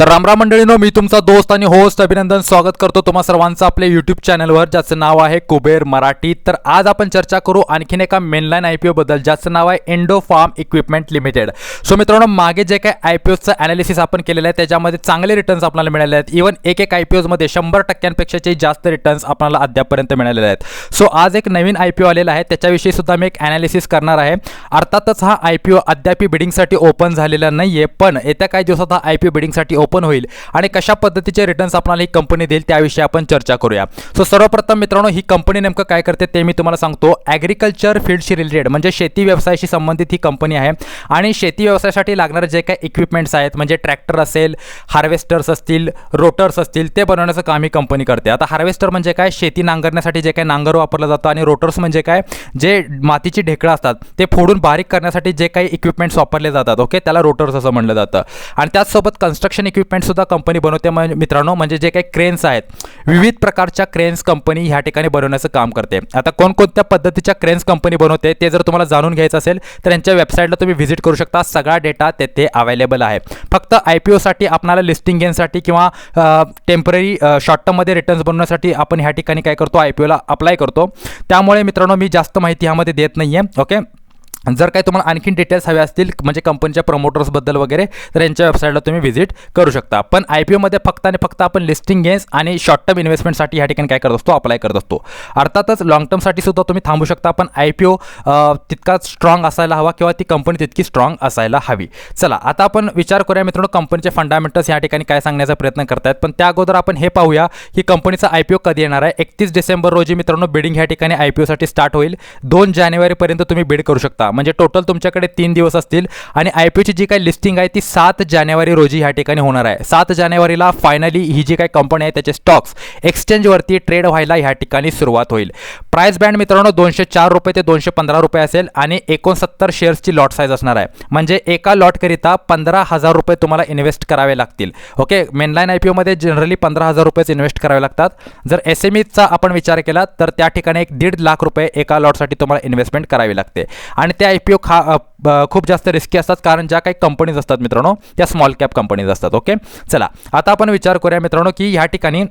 तर रामराम मंडळीनो मी तुमचा दोस्त आणि होस्ट अभिनंदन स्वागत करतो तुम्हा सर्वांचं आपल्या यूट्यूब चॅनलवर ज्याचं नाव आहे कुबेर मराठी. तर आज आपण चर्चा करू आणखीन एका मेनलाईन आय पी ओबद्दल ज्याचं नाव आहे Indo Farm Equipment Limited so मित्रांनो मागे जे काही आय पी ओचं ॲनालिसिस आपण केलेलं आहे त्याच्यामध्ये चांगले रिटर्न्स आपल्याला मिळाले आहेत. इव्हन एक एक आय पी ओजमध्ये शंभर टक्क्यांपेक्षाचे जास्त रिटर्न्स आपल्याला अद्यापपर्यंत मिळालेले आहेत. सो आज एक नवीन आय पी ओ आलेला आहे त्याच्याविषयी सुद्धा मी एक ॲनालिसिस करणार आहे. अर्थातच हा आय पी ओ अद्याप बिडिंगसाठी ओपन झालेला नाही आहे पण येत्या काही दिवसात हा आय पी ओ बिडिंगसाठी ओपन होईल आणि कशा पद्धतीचे रिटर्न्स आपल्याला ही कंपनी देईल त्याविषयी आपण चर्चा करूया. सो सर्वप्रथम मित्रांनो ही कंपनी नेमकं काय करते ते मी तुम्हाला सांगतो. ॲग्रिकल्चर फील्डशी रिलेटेड म्हणजे शेती व्यवसायाशी संबंधित ही कंपनी आहे. आणि शेती व्यवसायासाठी लागणारे जे काही इक्विपमेंट्स आहेत म्हणजे ट्रॅक्टर असेल हार्वेस्टर्स असतील रोटर्स असतील ते बनवण्याचं काम ही कंपनी करते. आता हार्वेस्टर म्हणजे काय? शेती नांगरण्यासाठी जे काही नांगर वापरलं जातं आणि रोटर्स म्हणजे काय? जे मातीची ढेकळं असतात ते फोडून बारीक करण्यासाठी जे काही इक्विपमेंट्स वापरले जातात ओके त्याला रोटर्स असं म्हणलं जातं. आणि त्याचसोबत कन्स्ट्रक्शन इक्विपमेंटसुद्धा कंपनी बनवते. म्हणजे मित्रांनो म्हणजे जे काही क्रेन्स आहेत विविध प्रकारच्या क्रेन्स कंपनी ह्या ठिकाणी बनवण्याचं काम करते. आता कोणकोणत्या पद्धतीच्या क्रेन्स कंपनी बनवते ते जर तुम्हाला जाणून घ्यायचं असेल तर यांच्या वेबसाईटला तुम्ही व्हिजिट करू शकता. सगळा डेटा तेथे अवेलेबल आहे. फक्त आय पी ओसाठी आपणाला लिस्टिंग घेण्यासाठी किंवा टेंपररी शॉर्ट टर्ममध्ये रिटर्न्स बनवण्यासाठी आपण ह्या ठिकाणी काय करतो आय पी ओला अप्लाय करतो. त्यामुळे मित्रांनो मी जास्त माहिती ह्यामध्ये देत नाही आहे ओके जर काही तुम्हाला आणखीन डिटेल्स हवे असतील म्हणजे कंपनीच्या प्रमोटर्सबद्दल वगैरे तर यांच्या वेबसाईटला तुम्ही व्हिजिट करू शकता. पण आय पी ओमध्ये फक्त आणि फक्त आपण लिस्टिंग गेन्स आणि शॉर्ट टर्म इन्व्हेस्टमेंटसाठी ह्या ठिकाणी काय करत असतो अप्लाय करत असतो. अर्थातच लॉंग टर्मसाठी सुद्धा तुम्ही थांबू शकता पण आय पी ओ तितका स्ट्रॉंग असायला हवा किंवा ती कंपनी तितकी स्ट्रॉंग असायला हवी. चला आता आपण विचार करूया मित्रांनो कंपनीचे फंडामेंटल्स या ठिकाणी काय सांगण्याचा प्रयत्न करतायत. पण त्या अगोदर आपण हे पाहूया की कंपनीचा आय पी ओ कधी येणार आहे? एकतीस डिसेंबर रोजी मित्रांनो बिडिंग ह्या ठिकाणी आय पी ओसाठी स्टार्ट होईल. दोन जानेवारीपर्यंत तुम्ही बिड करू शकता. म्हणजे टोटल तुमच्याकडे तीन दिवस असतील. आणि आय पी ओची जी काही लिस्टिंग आहे ती सात जानेवारी रोजी ह्या ठिकाणी होणार आहे. सात जानेवारीला फायनली ही जी काही कंपनी आहे त्याचे स्टॉक्स एक्सचेंजवरती ट्रेड व्हायला ह्या ठिकाणी सुरुवात होईल. प्राइस बँड मित्रांनो दोनशे चार रुपये ते दोनशे पंधरा रुपये असेल आणि एकोणसत्तर शेअर्सची लॉट साईज असणार आहे. म्हणजे एका लॉटकरिता पंधरा हजार रुपये तुम्हाला इन्व्हेस्ट करावे लागतील. ओके मेनलाईन आय पी ओमध्ये जनरली पंधरा हजार रुपयेच इन्व्हेस्ट करावे लागतात. जर एस एम ईचा आपण विचार केला तर त्या ठिकाणी एक दीड लाख रुपये एका लॉटसाठी तुम्हाला इन्व्हेस्टमेंट करावी लागते. आणि त्या आय पी ओ खा खूप जास्त रिस्की असतात कारण ज्या काही कंपनीज असतात मित्रांनो त्या स्मॉल कॅप कंपनीज असतात ओके चला आता आपण विचार करूया मित्रांनो की ह्या ठिकाणी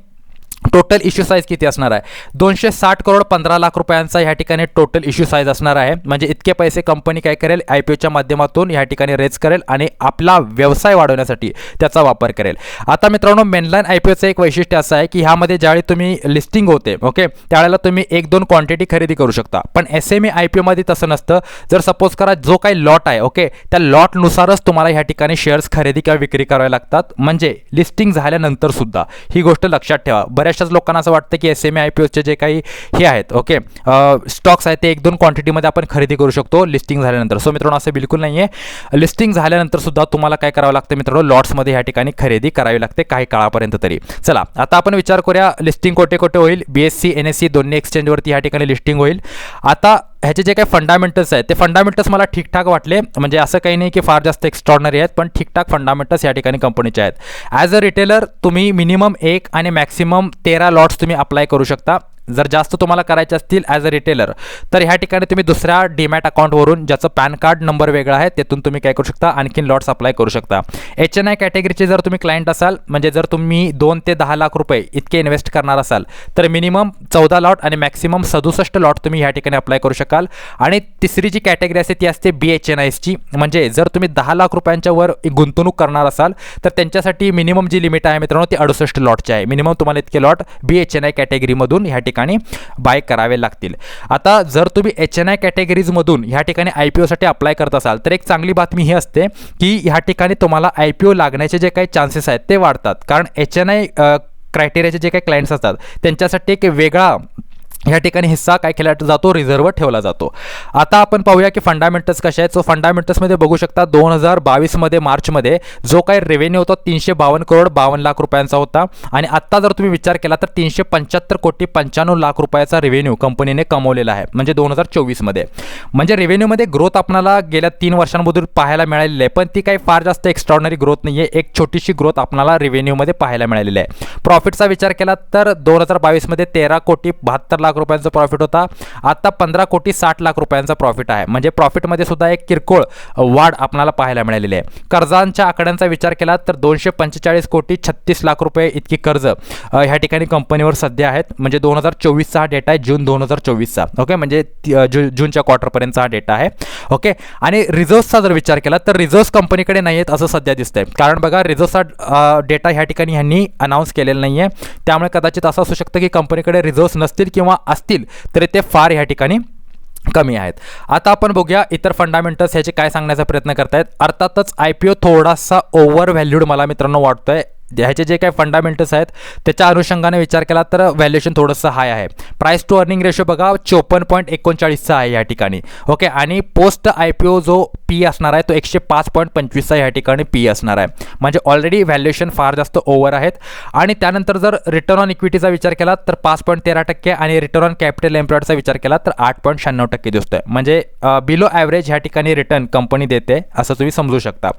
टोटल इश्यू साईज किती असणार आहे? दोनशे साठ करोड पंधरा लाख रुपयांचा ह्या ठिकाणी टोटल इश्यू साईज असणार आहे. म्हणजे इतके पैसे कंपनी काय करेल? आय पी ओच्या माध्यमातून ह्या ठिकाणी रेज करेल आणि आपला व्यवसाय वाढवण्यासाठी त्याचा वापर करेल. आता मित्रांनो मेनलाईन आय पी ओचं एक वैशिष्ट्य असं आहे की ह्यामध्ये ज्यावेळी तुम्ही लिस्टिंग होते ओके त्यावेळेला तुम्ही एक दोन क्वांटिटी खरेदी करू शकता. पण S M E I P ओमध्ये तसं नसतं. जर सपोज करा जो काही लॉट आहे ओके त्या लॉटनुसारच तुम्हाला ह्या ठिकाणी शेअर्स खरेदी किंवा विक्री करावे लागतात. म्हणजे लिस्टिंग झाल्यानंतर सुद्धा. ही गोष्ट लक्षात ठेवा. बरं? बऱ्याचशाच लोकांना असं वाटतं की एस एम आय पी ओचे जे काही हे आहेत ओके स्टॉक्स आहेत ते एक दोन क्वांटिटीमध्ये आपण खरेदी करू शकतो लिस्टिंग झाल्यानंतर. सो मित्रांनो असं बिलकुल नाही आहे लिस्टिंग झाल्यानंतर सुद्धा तुम्हाला काय करावं लागतं मित्रांनो? लॉट्समध्ये ह्या ठिकाणी खरेदी करावी लागते काही काळापर्यंत तरी. चला आता आपण विचार करूया लिस्टिंग कोठे कोठे होईल? B S E N S E दोन्ही एक्सचेंजवरती ह्या ठिकाणी लिस्टिंग होईल. आता ह्याचे जे काही फंडामेंटल्स आहेत ते फंडामेंटल्स मला ठीकठाक वाटले. म्हणजे असं काही नाही की फार जास्त एक्स्ट्रॉर्डनरी आहेत पण ठीकठाक फंडामेंटल्स या ठिकाणी कंपनीचे आहेत. ॲज अ रिटेलर तुम्ही मिनिमम एक आणि मॅक्सिमम तेरा लॉट्स तुम्ही अप्लाय करू शकता. जर जास्त तुम्हाला करायचे असतील ॲज अ रिटेलर तर ह्या ठिकाणी तुम्ही दुसऱ्या डीमॅट अकाउंटवरून ज्याचं पॅन कार्ड नंबर वेगळा आहे त्यातून तुम्ही काय करू शकता आणखीन लॉट्स अप्लाय करू शकता. एच एन आय कॅटेगरीचे जर तुम्ही क्लायंट असाल म्हणजे जर तुम्ही दोन ते दहा लाख रुपये इतके इन्व्हेस्ट करणार असाल तर मिनिमम चौदा लॉट आणि मॅक्सिमम सदुसष्ट लॉट तुम्ही ह्या ठिकाणी अप्लाय करू शकाल. आणि तिसरी जी कॅटेगरी असते ती असते बी एच एन आयसची म्हणजे जर तुम्ही दहा लाख रुपयांच्या वर गुंतवणूक करणार असाल तर त्यांच्यासाठी मिनिमम जी लिमिट आहे मित्रांनो ती अडुसष्ट लॉटची आहे. मिनिमम तुम्हाला इतके lot B H N I कॅटेगरीमधून ह्या ठिकाणी बाय करावे लागतील. आता जर तुम्ही एच एन आय कॅटेगरीजमधून ह्या ठिकाणी आय पी ओसाठी अप्लाय करत असाल तर एक चांगली बातमी ही असते की ह्या ठिकाणी तुम्हाला आय पी ओ लागण्याचे जे काही चान्सेस आहेत ते वाढतात. कारण एच एन आय क्रायटेरियाचे जे काही क्लायंट्स असतात त्यांच्यासाठी एक वेगळा ह्या ठिकाणी हिस्सा काय केला जातो? रिझर्व ठेवला जातो. आता आपण पाहूया की फंडामेंटल्स कसे आहेत. सो फंडामेंटल्समध्ये बघू शकता दोन हजार बावीसमध्ये मार्चमध्ये जो काही रेव्हेन्यू होता तीनशे बावन्न करोड बावन्न लाख रुपयांचा होता. आणि आत्ता जर तुम्ही विचार केला तर तीनशे पंच्याहत्तर कोटी पंच्याण्णव लाख रुपयाचा रेव्हेन्यू कंपनीने कमवलेला आहे. म्हणजे दोन हजार चोवीसमध्ये. म्हणजे रेव्हेन्यूमध्ये ग्रोथ आपल्याला गेल्या तीन वर्षांमधून पाहायला मिळालेली आहे. पण ती काही फार जास्त एक्स्ट्रॉर्नरी ग्रोथ नाही आहे एक छोटीशी ग्रोथ आपल्याला रेव्हेन्यूमध्ये पाहायला मिळालेली आहे. प्रॉफिटचा विचार केला तर दोन हजार बावीसमध्ये तेरा कोटी बहात्तर लाख रुपयांचा प्रॉफिट होता. आता पंधरा कोटी साठ लाख रुपयांचा प्रॉफिट आहे. म्हणजे प्रॉफिटमध्ये सुद्धा एक किरकोळ वाढ आपणाला पाहायला मिळालेली आहे. कर्जांच्या आकड्यांचा विचार केला तर दोनशे पंचेचाळीस कोटी छत्तीस लाख रुपये इतकी कर्ज ह्या ठिकाणी कंपनीवर सध्या आहेत. म्हणजे दोन हजार चोवीसचा हा डेटा आहे जून दोन हजार चोवीसचा. ओके म्हणजे जू जूनच्या क्वार्टरपर्यंतचा हा डेटा आहे. ओके आणि रिझर्व्सचा जर विचार केला तर रिझर्व्स कंपनीकडे नाही आहेत असं सध्या दिसतंय. कारण बघा रिझर्व्सचा डेटा ह्या ठिकाणी ह्यांनी अनाऊन्स केलेला नाही आहे त्यामुळे कदाचित असं असू शकतं की कंपनीकडे रिझर्व्स नसतील किंवा असतील तरी ते फार ह्या ठिकाणी कमी आहेत. आता आपण बघूया इतर फंडामेंटल्स ह्याचे काय सांगण्याचा प्रयत्न करतायत. अर्थातच आय पी ओ थोडासा ओव्हर व्हॅल्यूड मला मित्रांनो वाटतोय. ह्याचे जे काही फंडामेंटल्स आहेत त्याच्या अनुषंगाने विचार केला तर व्हॅल्युएशन थोडंसं हाय आहे. प्राईस टू अर्निंग रेशो बघा चोपन्न पॉईंट एकोणचाळीसचा आहे या ठिकाणी. ओके आणि पोस्ट आय पी ओ जो पी असणार आहे तो एकशे पाच पॉईंट पंचवीसचा या ठिकाणी पी असणार आहे. म्हणजे ऑलरेडी व्हॅल्युएशन फार जास्त ओव्हर आहेत. आणि त्यानंतर जर रिटर्न ऑन इक्विटीचा विचार केला तर पाच पॉईंट तेरा टक्के आणि रिटर्न ऑन कॅपिटल एम्प्लॉयडचा विचार केला तर आठ पॉईंट शहाण्णव टक्के दिसतोय. म्हणजे बिलो ॲव्हरेज ह्या ठिकाणी रिटर्न कंपनी देते असं तुम्ही समजू शकता.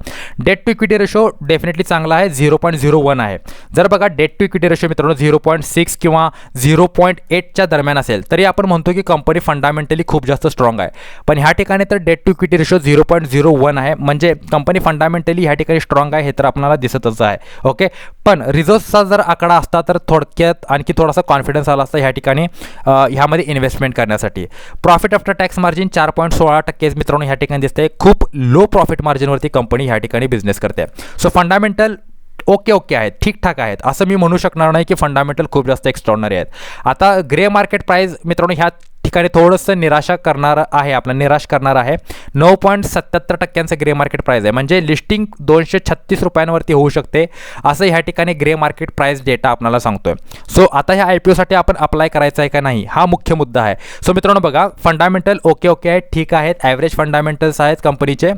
Debt to equity ratio definitely चांगला आहे झिरो पॉईंट झिरो वन आहे. जर बघा डेट टू इक्विटी रेशो मित्रांनो झिरो पॉईंट सिक्स किंवा झिरो पॉईंट एटच्या दरम्यान असेल तरी आपण म्हणतो की कंपनी फंडामेंटली खूप जास्त स्ट्रॉंग आहे. पण ह्या ठिकाणी तर debt to equity ratio zero point zero one आहे. म्हणजे कंपनी फंडामेंटली ह्या ठिकाणी स्ट्रॉंग आहे हे तर आपल्याला दिसतच आहे. ओके पण रिझर्व्सचा जर आकडा असता तर थोडक्यात आणखी थोडासा कॉन्फिडन्स आला असता ह्या ठिकाणी ह्यामध्ये इन्व्हेस्टमेंट करण्यासाठी. प्रॉफिट आफ्टर टॅक्स मार्जिन चार पॉईंट सोळा टक्के मित्रांनो ह्या ठिकाणी दिसते खूप लो प्रॉफिट मार्जिनवरती कंपनी ह्या ठिकाणी बिझनेस करते. सो फंडामेंटल ओके ओके आहेत ठीकठाक आहेत. असं मी म्हणू शकणार नाही की फंडामेंटल खूप जास्त एक्स्ट्रॉनरी आहेत. आता ग्रे मार्केट प्राईस मित्रांनो ह्या ठिकाणी थोडंसं निराशा करणार आहे आपलं निराश करणार आहे. नऊ पॉईंट सत्याहत्तर टक्क्यांचं ग्रे मार्केट प्राईस आहे. म्हणजे लिस्टिंग दोनशे छत्तीस रुपयांवरती होऊ शकते असं ह्या ठिकाणी ग्रे मार्केट प्राईस डेटा आपल्याला सांगतोय. सो आता ह्या आय पी ओसाठी आपण अप्लाय करायचं आहे का नाही हा मुख्य मुद्दा आहे. सो मित्रांनो बघा फंडामेंटल ओके ओके आहेत ठीक आहेत. ॲव्हरेज फंडामेंटल्स आहेत कंपनीचे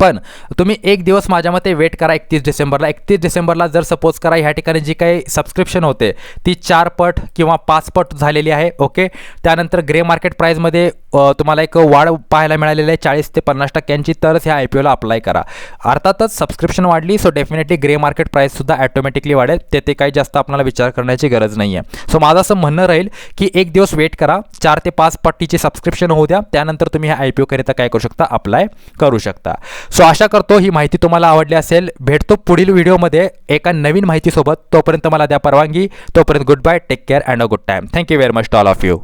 पण तुम्ही एक दिवस माझ्या मते वेट करा एकतीस डिसेंबरला. एकतीस डिसेंबरला जर सपोज करा ह्या ठिकाणी जी काही सबस्क्रिप्शन होते ती चार पट किंवा पाच पट झालेली आहे ओके त्यानंतर ग्रे मार्केट प्राईजमध्ये तुम्हाला एक वाढ पाहायला मिळालेली आहे चाळीस ते पन्नास टक्क्यांची तरच ह्या आय पी ओला अप्लाय करा. अर्थातच सबस्क्रिप्शन वाढली सो डेफिनेटली ग्रे मार्केट प्राईससुद्धा ॲटोमॅटिकली वाढेल. ते ते काही जास्त आपल्याला विचार करण्याची गरज नाही आहे सो माझं असं म्हणणं राहील की एक दिवस वेट करा चार ते पाच पट्टीचे सबस्क्रिप्शन होऊ द्या त्यानंतर तुम्ही ह्या आय पी ओकरिता काय करू शकता अप्लाय करू शकता. सो आशा करतो ही माहिती तुम्हाला आवडली असेल. भेटतो पुढील व्हिडिओमध्ये एका नवीन माहितीसोबत. तोपर्यंत मला द्या परवानगी. तोपर्यंत good bye take care and a good time thank you very much to all of you